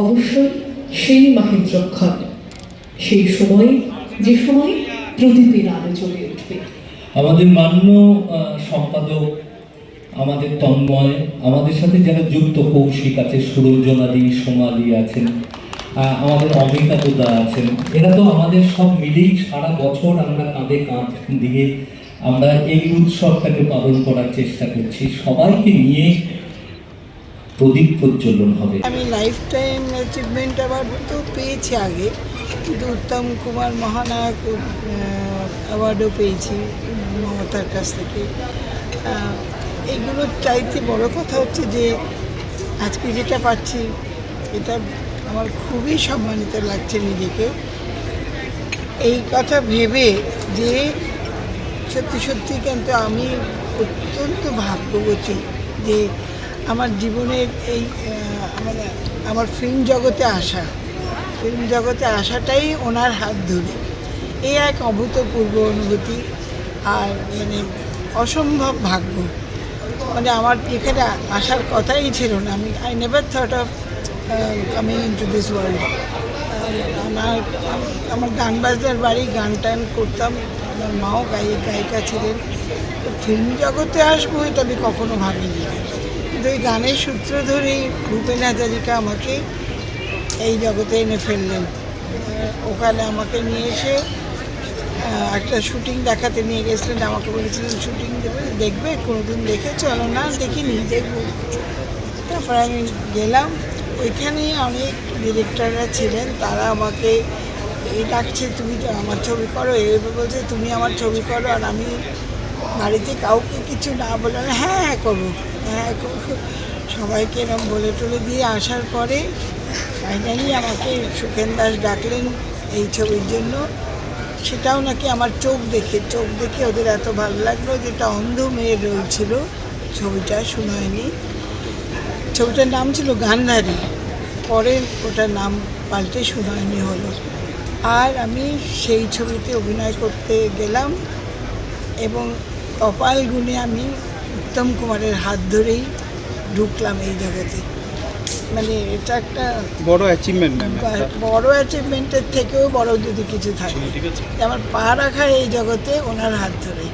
অবশ্যই সেই মাহেন্দ্রক্ষণ, সেই সময়ে, যে সময় প্রদীপের আলো জ্বলে উঠবে। আমাদের মান্য সম্পাদক, আমাদের তন্ময়, আমাদের সাথে যারা যুক্ত কৌশিক আছে, সুরঞ্জনাদি, সোমালি আছেন আমাদের অমিতাদা আছেন, এরা তো আমাদের সব মিলেই সারা বছর আমরা কাঁধে কাঁধ দিয়ে আমরা এই উৎসবটাকে পালন করার চেষ্টা করছি। সবাইকে নিয়ে প্রদীপ প্রজ্বলন হবে। আমি লাইফ টাইম অ্যাচিভমেন্ট অ্যাওয়ার্ড তো পেয়েছি আগে, কিন্তু উত্তম কুমার মহানায়ক অ্যাওয়ার্ডও পেয়েছি মমতার কাছ থেকে। এইগুলোর চাইতে বড় কথা হচ্ছে যে, আজকে যেটা পাচ্ছি, এটা আমার খুবই সম্মানিত লাগছে নিজেকে। এই কথা ভেবে যে, সত্যি সত্যি কিন্তু আমি অত্যন্ত ভাগ্যবতী যে আমার জীবনের এই আহ, আমার ফিল্ম জগতে আসা ফিল্ম জগতে আসাটাই ওনার হাত ধরে। এই এক অভূতপূর্ব অনুভূতি আর মানে অসম্ভব ভাগ্য। মানে আমার এখানে আসার কথাই ছিল না। আমি I never thought of coming into this world আমার আমার গান বাজনার বাড়ি গান টান করতাম। আমার মাও গায়িকা ছিলেন। ফিল্ম জগতে আসব এটা আমি কখনো ভাবিনি। কিন্তু এই গানের সূত্র ধরেই ভূপেন হাজারিকা আমাকে এই জগতে এনে ফেললেন। ওখানে আমাকে নিয়ে এসে একটা শুটিং দেখাতে নিয়ে গেছিলেন। আমাকে বলেছিলেন, শুটিং দেবে, দেখবে, কোনোদিন দেখে চলো না দেখিনি দেখব তারপর আমি গেলাম। ওইখানেই অনেক ডিরেক্টররা ছিলেন, তারা আমাকে, এই ডাকছে, তুমি আমার ছবি করো। এইভাবে বলছে, তুমি আমার ছবি করো আর আমি বাড়িতে কাউকে কিছু না বলে হ্যাঁ হ্যাঁ করব হ্যাঁ করব সবাইকে এরকম বলে টলে দিয়ে আসার পরে ফাইনালি আমাকে সুখেন দাস ডাকলেন এই ছবির জন্য। সেটাও নাকি আমার চোখ দেখে চোখ দেখে ওদের এত ভালো লাগল যেটা অন্ধ মেয়ের রোল ছিল ছবিটা, শুনায়নি। ছবিটার নাম ছিল গান্ধারী। পরে ওটার নাম পাল্টে সুনয়নী হলো। আর আমি সেই ছবিতে অভিনয় করতে গেলাম। এবং কপাল গুণে আমি উত্তম কুমারের হাত ধরেই ঢুকলাম এই জগতে। মানে এটা একটা বড় অ্যাচিভমেন্ট বড় অ্যাচিভমেন্টের থেকেও বড় যদি কিছু থাকে। আমার পা রাখা এই জগতে ওনার হাত ধরেই।